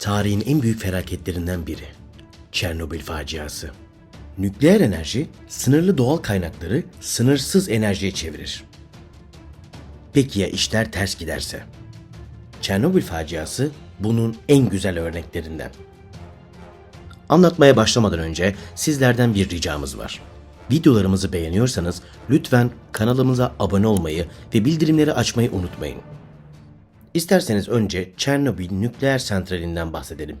tarihin en büyük felaketlerinden biri. Çernobil faciası. Nükleer enerji, sınırlı doğal kaynakları sınırsız enerjiye çevirir. Peki ya işler ters giderse? Çernobil faciası bunun en güzel örneklerinden. Anlatmaya başlamadan önce sizlerden bir ricamız var. Videolarımızı beğeniyorsanız lütfen kanalımıza abone olmayı ve bildirimleri açmayı unutmayın. İsterseniz önce Çernobil nükleer santralinden bahsedelim.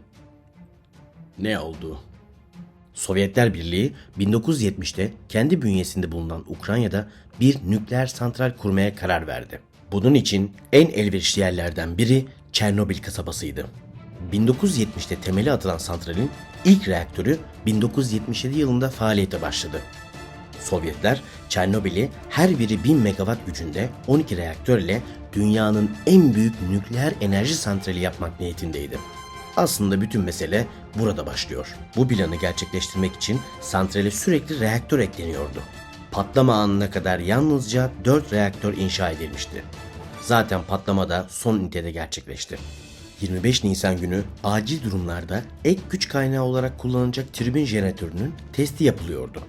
Ne oldu? Sovyetler Birliği 1970'te kendi bünyesinde bulunan Ukrayna'da bir nükleer santral kurmaya karar verdi. Bunun için en elverişli yerlerden biri Çernobil kasabasıydı. 1970'te temeli atılan santralin ilk reaktörü 1977 yılında faaliyete başladı. Sovyetler Çernobil'i her biri 1000 megawatt gücünde 12 reaktörle dünyanın en büyük nükleer enerji santrali yapmak niyetindeydi. Aslında bütün mesele burada başlıyor. Bu planı gerçekleştirmek için santrale sürekli reaktör ekleniyordu. Patlama anına kadar yalnızca 4 reaktör inşa edilmişti. Zaten patlama da son ünitede gerçekleşti. 25 Nisan günü acil durumlarda ek güç kaynağı olarak kullanılacak tribün jeneratörünün testi yapılıyordu.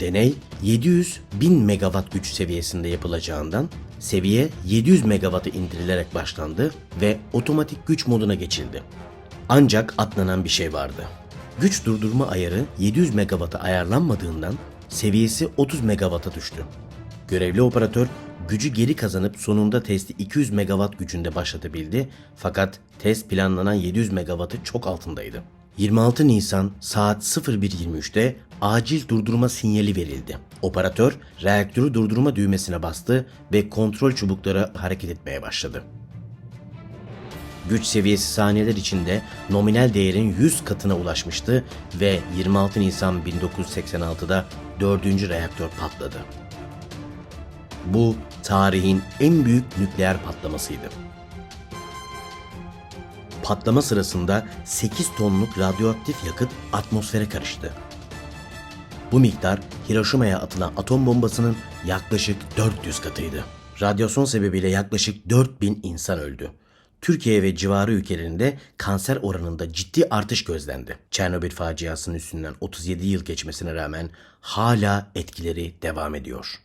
Deney 700 1000 megawatt güç seviyesinde yapılacağından seviye 700 megawatt'a indirilerek başlandı ve otomatik güç moduna geçildi. Ancak atlanan bir şey vardı. Güç durdurma ayarı 700 megawatt'a ayarlanmadığından seviyesi 30 megawatt'a düştü. Görevli operatör gücü geri kazanıp sonunda testi 200 megawatt gücünde başlatabildi fakat test planlanan 700 megawattı çok altındaydı. 26 Nisan saat 01.23'te acil durdurma sinyali verildi. Operatör reaktörü durdurma düğmesine bastı ve kontrol çubukları hareket etmeye başladı. Güç seviyesi saniyeler içinde nominal değerin 100 katına ulaşmıştı ve 26 Nisan 1986'da 4. reaktör patladı. Bu tarihin en büyük nükleer patlamasıydı. Patlama sırasında 8 tonluk radyoaktif yakıt atmosfere karıştı. Bu miktar Hiroşima'ya atılan atom bombasının yaklaşık 400 katıydı. Radyasyon sebebiyle yaklaşık 4000 insan öldü. Türkiye ve civarı ülkelerinde kanser oranında ciddi artış gözlendi. Çernobil faciasının üstünden 37 yıl geçmesine rağmen hala etkileri devam ediyor.